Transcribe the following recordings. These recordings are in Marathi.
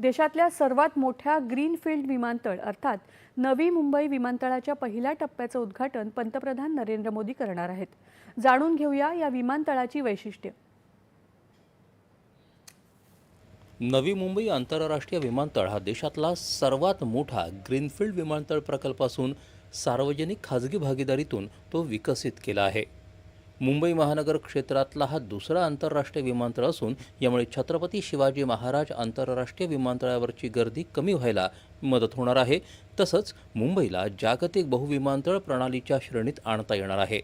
देशातल्या सर्वात मोठ्या ग्रीनफील्ड विमानतळ अर्थात नवी मुंबई विमानतळाच्या पहिल्या टप्प्याचं उद्घाटन पंतप्रधान नरेंद्र मोदी करणार आहेत. जाणून घेऊया या विमानतळाची वैशिष्ट्य. नवी मुंबई आंतरराष्ट्रीय विमानतळ हा देशातला सर्वात मोठा ग्रीनफील्ड विमानतळ प्रकल्प असून सार्वजनिक खाजगी भागीदारीतून तो विकसित केला आहे. मुंबई महानगर क्षेत्रातला हा दुसरा आंतरराष्ट्रीय विमानतळ असून यामुळे छत्रपती शिवाजी महाराज आंतरराष्ट्रीय विमानतळावरची गर्दी कमी व्हायला मदत होणार आहे. तसंच मुंबईला जागतिक बहुविमानतळ प्रणालीच्या श्रेणीत आणता येणार आहे.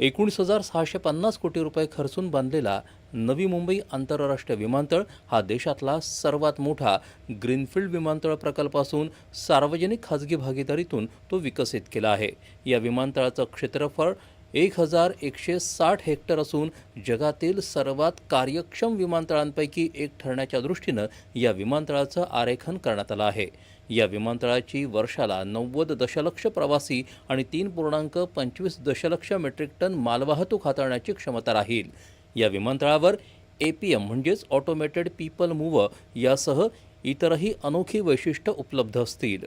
एकोणीस हजार सहाशे पन्नास कोटी रुपये खर्चून बांधलेला नवी मुंबई आंतरराष्ट्रीय विमानतळ हा देशातला सर्वात मोठा ग्रीनफील्ड विमानतळ प्रकल्प असून सार्वजनिक खाजगी भागीदारीतून तो विकसित केला आहे. या विमानतळाचं क्षेत्रफळ एक हजार एकशे साठ हेक्टर असून जगातील सर्वात कार्यक्षम विमानतळांपैकी एक ठरण्याच्या दृष्टीनं या विमानतळाचं आरेखन करण्यात आलं आहे. या विमानतळाची वर्षाला नव्वद दशलक्ष प्रवासी आणि तीन पूर्णांक पंचवीस दशलक्ष मेट्रिक टन मालवाहतूक हाताळण्याची क्षमता राहील. या विमानतळावर ए पी एम म्हणजेच ऑटोमेटेड पीपल मूव्ह यासह इतरही अनोखी वैशिष्ट्य उपलब्ध असतील.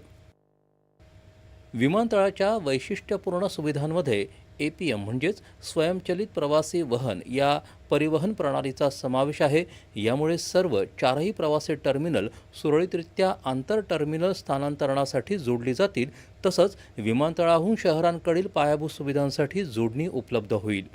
विमानतळाच्या वैशिष्ट्यपूर्ण सुविधांमध्ये ए पी एम म्हणजेच स्वयंचलित प्रवासी वहन या परिवहन प्रणालीचा समावेश आहे. यामुळे सर्व चारही प्रवासी टर्मिनल सुरळीतरित्या आंतर टर्मिनल स्थानांतरणासाठी जोडली जातील तसंच विमानतळाहून शहरांकडील पायाभूत सुविधांसाठी जोडणी उपलब्ध होईल.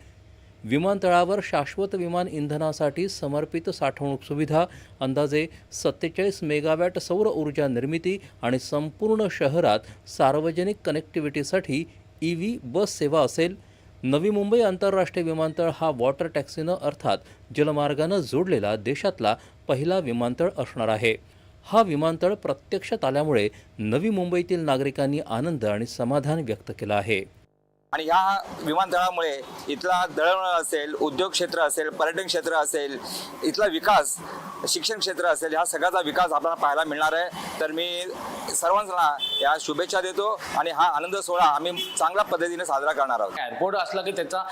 विमानतळावर शाश्वत विमान इंधनासाठी समर्पित साठवणूक सुविधा अंदाजे सत्तेचाळीस मेगावॅट सौर ऊर्जा निर्मिती आणि संपूर्ण शहरात सार्वजनिक कनेक्टिव्हिटीसाठी ई व्ही बस सेवा असेल नवी मुंबई आंतरराष्ट्रीय विमानतळ हा वॉटर टॅक्सीनं अर्थात जलमार्गानं जोडलेला देशातला पहिला विमानतळ असणार आहे. हा विमानतळ प्रत्यक्षात आल्यामुळे नवी मुंबईतील नागरिकांनी आनंद आणि समाधान व्यक्त केलं आहे. आणि ह्या विमानतळामुळे इथला दळणवळण असेल उद्योग क्षेत्र असेल पर्यटन क्षेत्र असेल इथला विकास शिक्षण क्षेत्र असेल ह्या सगळ्याचा विकास आपल्याला पाहायला मिळणार आहे. तर मी सर्वांना या शुभेच्छा देतो आणि हा आनंद सोहळा आम्ही चांगल्या पद्धतीने साजरा करणार आहोत. एअरपोर्ट असला की त्याचा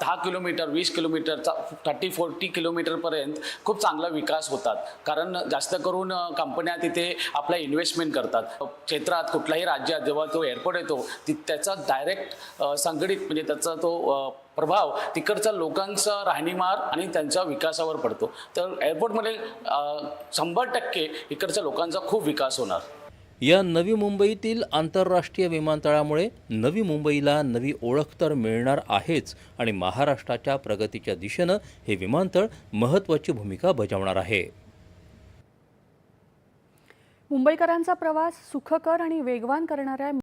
दहा किलोमीटर वीस किलोमीटरचा थर्टी फोर्टी किलोमीटरपर्यंत खूप चांगला विकास होतात. कारण जास्त करून कंपन्या तिथे आपल्या इन्व्हेस्टमेंट करतात. क्षेत्रात कुठल्याही राज्यात जेव्हा तो एअरपोर्ट येतो ती त्याचा डायरेक्ट संघटित म्हणजे त्याचा तो प्रभाव तिकडच्या लोकांचा राहणीमार आणि त्यांच्या विकासावर पडतो. तर एअरपोर्टमध्ये शंभर टक्के इकडच्या लोकांचा खूप विकास होणार. या नवी मुंबईतील आंतरराष्ट्रीय विमानतळामुळे नवी मुंबईला नवी ओळख तर मिळणार आहेच आणि महाराष्ट्राच्या प्रगतीच्या दिशेनं हे विमानतळ महत्त्वाची भूमिका बजावणार आहे. मुंबईकरांचा प्रवास सुखकर आणि वेगवान करणाऱ्या